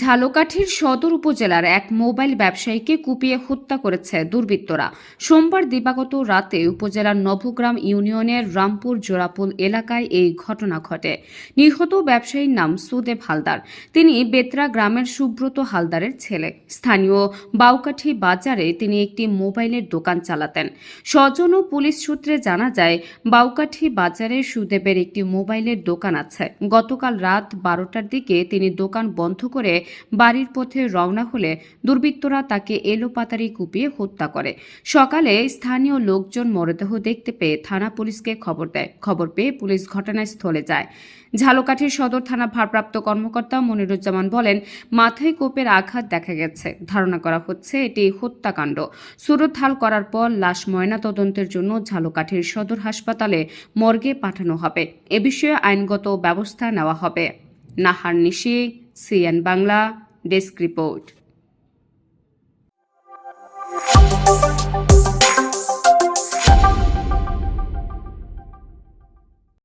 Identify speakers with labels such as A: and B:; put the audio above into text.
A: ঝালকাঠির সদর উপজেলার এক মোবাইল ব্যবসায়ীকে কুপিয়ে হত্যা করেছে দুর্বৃত্তরা। সোমবার দিবাগত রাতে উপজেলার নবগ্রাম ইউনিয়নের রামপুর জোড়াপুল এলাকায় এই ঘটনা ঘটে। নিহত ব্যবসায়ীর নাম সুদেব হালদার। তিনি বেতরা গ্রামের সুব্রত হালদারের ছেলে। স্থানীয় বাউকাঠি বাজারে তিনি একটি মোবাইলের দোকান চালাতেন। স্বজন ও পুলিশ সূত্রে জানা যায়, বাউকাঠি বাজারে সুদেবের একটি মোবাইলের দোকান আছে। গতকাল রাত বারোটার দিকে তিনি দোকান বন্ধ করে বাড়ির পথে রওনা হলে দুর্বৃত্তরা তাকে এলোপাতারি কুপিয়ে হত্যা করে। সকালে স্থানীয় লোকজন মরদেহ দেখতে পেয়ে থানা পুলিশকে খবর দেয়। খবর পেয়ে পুলিশ ঘটনাস্থলে যায়। ঝালকাঠির সদর থানা ভারপ্রাপ্ত কর্মকর্তা মনিরুজ্জামান বলেন, মাথায় কোপের আঘাত দেখা গেছে। ধারণা করা হচ্ছে এটি হত্যাকাণ্ড। সুরতহাল করার পর লাশ ময়নাতদন্তের জন্য ঝালকাঠির সদর হাসপাতালে মর্গে পাঠানো হবে। এ বিষয়ে আইনগত ব্যবস্থা নেওয়া হবে। Nahar Nishi CN Bangla desk report.